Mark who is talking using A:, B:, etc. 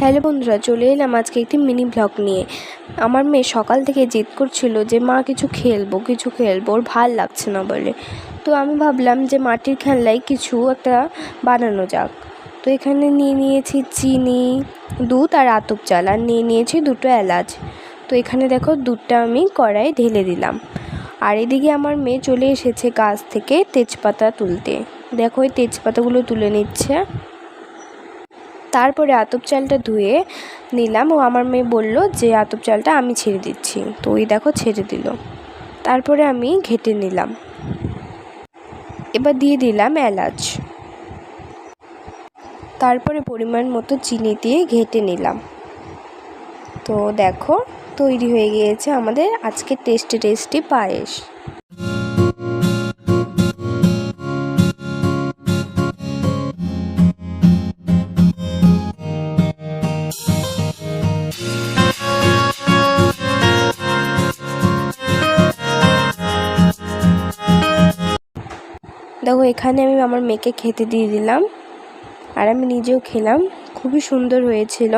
A: Hello বন্ধুরা, চলে এলাম আজকে একটি মিনি ব্লগ নিয়ে। আমার মেয়ে সকাল থেকে জেদ করছিল যে, মা, কিছু খেলব কিছু খেলব, ওর ভালো লাগছে না বলে। তো আমি ভাবলাম যে, মাটির খেলনায় কিছু একটা বানানো যাক। তো এখানে নিয়ে নিয়েছি চিনি, দুধ আর আতপ চাল, আর নিয়ে নিয়েছি দুটো এলাচ। তো এখানে দেখো, দুধটা আমি কড়াই ঢেলে দিলাম। আর এদিকে আমার মেয়ে চলে এসেছে গাছ থেকে তেজপাতা তুলতে। দেখো এই তেজপাতাগুলো তুলে নিচ্ছে। তারপরে আতপ চালটা ধুয়ে নিলাম। ও আমার মেয়ে বলল যে, আতপ চালটা আমি ছেড়ে দিচ্ছি। তো ওই দেখো ছেড়ে দিল। তারপরে আমি ঘেটে নিলাম। এবার দিয়ে দিলাম এলাচ। তারপরে পরিমাণ মতো চিনি দিয়ে ঘেটে নিলাম। তো দেখো, তৈরি হয়ে গিয়েছে আমাদের আজকে টেস্টি টেস্টি পায়েস। দেখো, এখানে আমি আমার মেয়েকে খেতে দিয়ে দিলাম। আর আমি নিজেও খেলাম। খুবই সুন্দর হয়েছিল।